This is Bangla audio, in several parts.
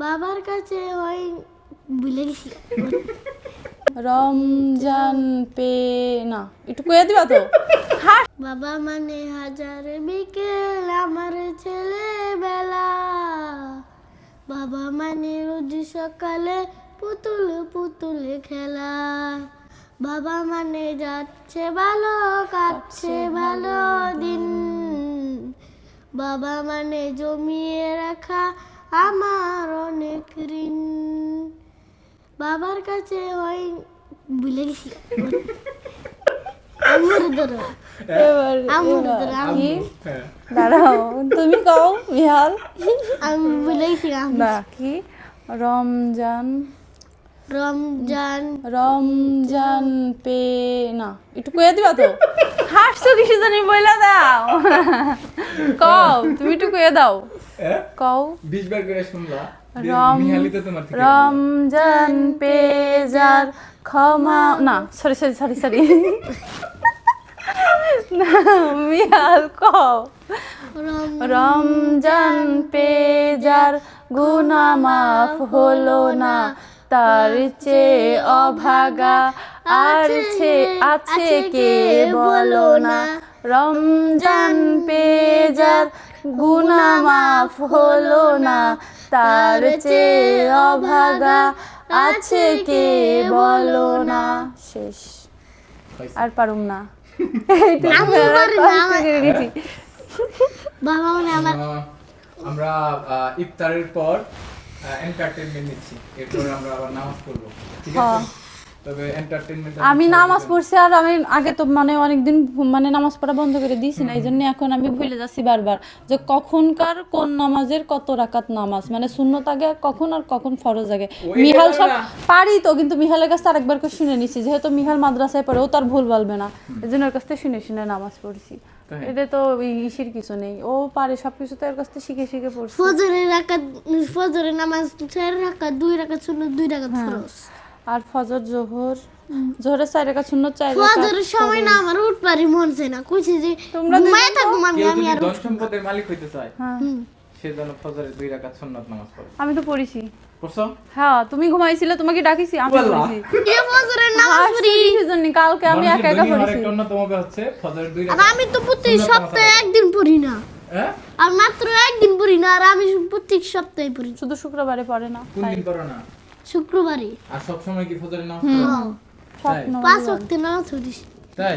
বাবার কাছে ওই ভুলে গেছি। রমজান পে না একটু কয়ে দিবা তো। বাবা মানে হাজার বিকেল আমার ছেলেবেলা। বাবা মানে রোজ সকালে পুতুল পুতুল খেলা। বাবা মানে যাচ্ছে ভালো কাটছে ভালো দিন। বাবা মানে জমিয়ে রাখা আমার অনেক ঋণ। বাবার কাছে ওই ভুলে গেছি। হ্যাঁ। দাঁড়াও তুমি কও বিহাল। আমি বলেছি না কি রমজান রমজান রমজান পে না একটু কয়ে দিবা তো। হাসছো কিছু জানি বইলা দাও। কও তুমি একটু কয়ে দাও? কও। বিশ বার করে শুনলা রম মিহালি তো তোমার থেকে ভালো। রমজান পেজার ক্ষমা না সরি সরি সরি সরি না মিহাল কও। রমজান পে যার গুনা মাফ হলো না। তার চেয়ে অভাগা আর ছে আছে কে বলো না। রমজান পে যার গুনা মাফ হলো না। তার চেয়ে অভাগা আছে কে বলো না। শেষ। আর পারুম না। আমার- ইফতারের পর এন্টারটেইনমেন্ট নিচ্ছি। এরপর আমরা আবার নামাজ পড়ব। ঠিক হ্যাঁ। আছে? এন্টারটেইনমেন্ট আমি নামাজ পড়ছি আর আমি আগে তো মানে অনেকদিন মানে নামাজ পড়া বন্ধ করে দিয়েছি না এই জন্য এখন আমি ভুলে যাচ্ছি বারবার যে কখনকার কোন নামাজের কত রাকাত নামাজ মানে শূন্যত আগে কখন আর কখন ফরজ আগে। মিহাল সব পারি তো কিন্তু মিহালের কাছে আরেকবার করে শুনে নিছি যেহেতু মিহাল মাদ্রাসায় পড়ে ও তার ভুল বলবে না। এই জন্য ওর কাছ থেকে শুনে শুনে নামাজ পড়ছি? এটা তো ইসির কিছু নেই ও পারে সবকিছু তো ওর কাছ থেকে শিখে শিখে পড়ছি। ফজরের রাকাত ফজরের নামাজ চার রাকাত দুই রাকাত শূন্য দুই রাকাত ফরজ। আর ফজর জোহর। জোহরের চার রেখা শূন্য চার রাকাত ফজরের সময় না আমার উঠপারি মন চায় না। কইছে যে তোমরা ঘুমায় থাকুম আমি আমি আর ধন সম্পদের মালিক হইতে চায় হ্যাঁ। সে যেন ফজরের দুই রাকাত সুন্নাত নামাজ পড়ে। আমি তো পড়েছি। করছ হ্যাঁ তুমি ঘুমাইছিলে তোমাকে ডাকিছি আমি। পড়েছি। কে ফজরের নামাজ পড়ি? কালকে আমি একা একা পড়েছি। অন্যতম হচ্ছে ফজরের দুই রাকাত আমি তো প্রতি সপ্তাহে একদিন পড়ি না। হ্যাঁ? আর মাত্র একদিন পড়ি না আর আমি প্রত্যেক সপ্তাহে পড়ি। শুধু শুক্রবারে পড়ে না কোন দিন পড়ো না? শুক্রবারে। আর সব সময় কি ফজরের নামাজ পড়ো? নয়। পাঁচ ওয়াক্তে নামাজ পড়ি তাই?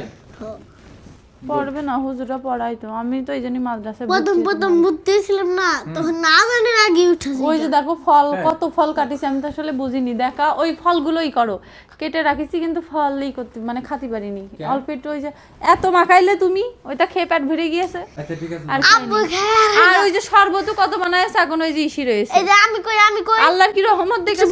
পড়বে না হুজুরা পড়াই তো। আমি তো এই জন্য মাদ্রাসায় প্রথম প্রথম বুঝতেছিলাম না তখন না জানার আগে উঠে হই। ওই যে দেখো ফল হ্যাঁ। কত ফল কাটিছি আমি তো আসলে বুঝিনি। দেখা ওই ফলগুলোই করো। কেটে রাখিছি কিন্তু ফলই করতে মানে খাতি পারিনি? অল্প একটু ওই যে এত মাখাইলে তুমি? ওইটা খেয়ে পেট ভরে গিয়েছে। আচ্ছা ঠিক আছে। আর আব্বু খায় আর ওই যে শরবত কত বানায় এখন ওই যে ইসি রয়েছে। এই যে আমি কই আমি কই। আল্লাহর কি রহমত দেখে